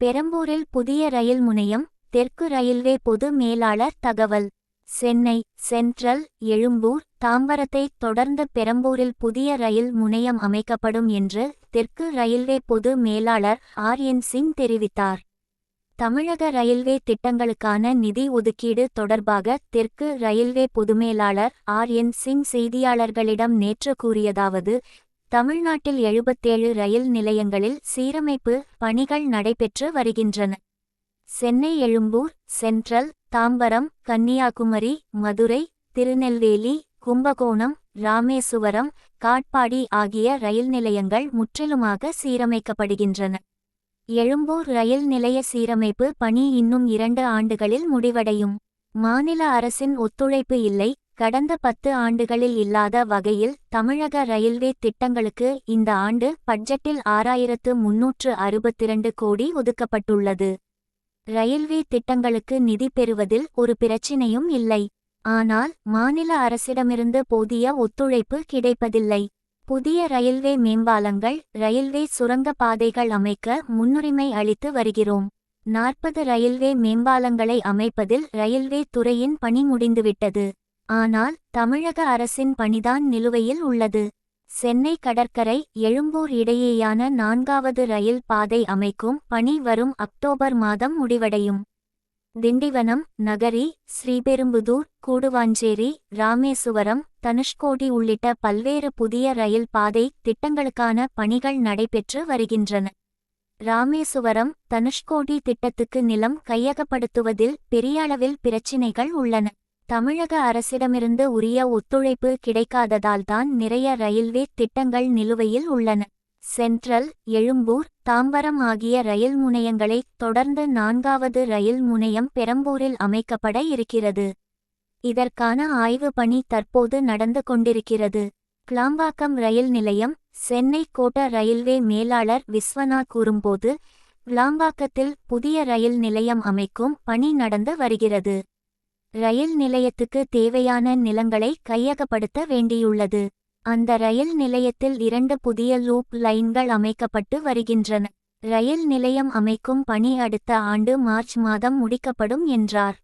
பெரம்பூரில் புதிய ரயில் முனையம் தெற்கு ரயில்வே பொது மேலாளர் தகவல். சென்னை சென்ட்ரல் எழும்பூர் தாம்பரத்தை தொடர்ந்து பெரம்பூரில் புதிய ரயில் முனையம் அமைக்கப்படும் என்று தெற்கு ரயில்வே பொது மேலாளர் ஆர் என் சிங் தெரிவித்தார். தமிழக ரயில்வே திட்டங்களுக்கான நிதி ஒதுக்கீடு தொடர்பாக தெற்கு ரயில்வே பொதுமேலாளர் ஆர் என் சிங் செய்தியாளர்களிடம் நேற்று கூறியதாவது தமிழ்நாட்டில் எழுபத்தேழு ரயில் நிலையங்களில் சீரமைப்பு பணிகள் நடைபெற்று வருகின்றன. சென்னை எழும்பூர் சென்ட்ரல் தாம்பரம் கன்னியாகுமரி மதுரை திருநெல்வேலி கும்பகோணம் ராமேசுவரம் காட்பாடி ஆகிய ரயில் நிலையங்கள் முற்றிலுமாக சீரமைக்கப்படுகின்றன. எழும்பூர் ரயில் நிலைய சீரமைப்பு பணி இன்னும் இரண்டு ஆண்டுகளில் முடிவடையும். மாநில அரசின் ஒத்துழைப்பு இல்லை. கடந்த பத்து ஆண்டுகளில் இல்லாத வகையில் தமிழக ரயில்வே திட்டங்களுக்கு இந்த ஆண்டு பட்ஜெட்டில் ஆறாயிரத்து முன்னூற்று அறுபத்திரண்டு கோடி ஒதுக்கப்பட்டுள்ளது. ரயில்வே திட்டங்களுக்கு நிதி பெறுவதில் ஒரு பிரச்சினையும் இல்லை. ஆனால் மாநில அரசிடமிருந்து போதிய ஒத்துழைப்பு கிடைப்பதில்லை. புதிய ரயில்வே மேம்பாலங்கள் ரயில்வே சுரங்க பாதைகள் அமைக்க முன்னுரிமை அளித்து வருகிறோம். நாற்பது ரயில்வே மேம்பாலங்களை அமைப்பதில் ரயில்வே துறையின் பணி முடிந்துவிட்டது. ஆனால் தமிழக அரசின் பணிதான் நிலுவையில் உள்ளது. சென்னை கடற்கரை எழும்பூர் இடையேயான நான்காவது ரயில் பாதை அமைக்கும் பணி வரும் அக்டோபர் மாதம் முடிவடையும். திண்டிவனம் நகரி ஸ்ரீபெரும்புதூர் கூடுவாஞ்சேரி ராமேசுவரம் தனுஷ்கோடி உள்ளிட்ட பல்வேறு புதிய ரயில் பாதை திட்டங்களுக்கான பணிகள் நடைபெற்று வருகின்றன. ராமேசுவரம் தனுஷ்கோடி திட்டத்துக்கு நிலம் கையகப்படுத்துவதில் பெரிய அளவில் பிரச்சினைகள் உள்ளன. தமிழக அரசிடமிருந்து உரிய ஒத்துழைப்பு கிடைக்காததால்தான் நிறைய ரயில்வே திட்டங்கள் நிலுவையில் உள்ளன. சென்ட்ரல் எழும்பூர் தாம்பரம் ஆகிய ரயில் முனையங்களை தொடர்ந்து நான்காவது ரயில் முனையம் பெரம்பூரில் அமைக்கப்பட இருக்கிறது. இதற்கான ஆய்வு பணி தற்போது நடந்து கொண்டிருக்கிறது. கிளாம்பாக்கம் ரயில் நிலையம் சென்னை கோட்ட ரயில்வே மேலாளர் விஸ்வநாத் கூறும்போது கிளாம்பாக்கத்தில் புதிய ரயில் நிலையம் அமைக்கும் பணி நடந்து வருகிறது. ரயில் நிலையத்துக்கு தேவையான நிலங்களை கையகப்படுத்த வேண்டியுள்ளது. அந்த ரயில் நிலையத்தில் இரண்டு புதிய லூப் லைன்கள் அமைக்கப்பட்டு வருகின்றன. ரயில் நிலையம் அமைக்கும் பணி அடுத்த ஆண்டு மார்ச் மாதம் முடிக்கப்படும் என்றார்.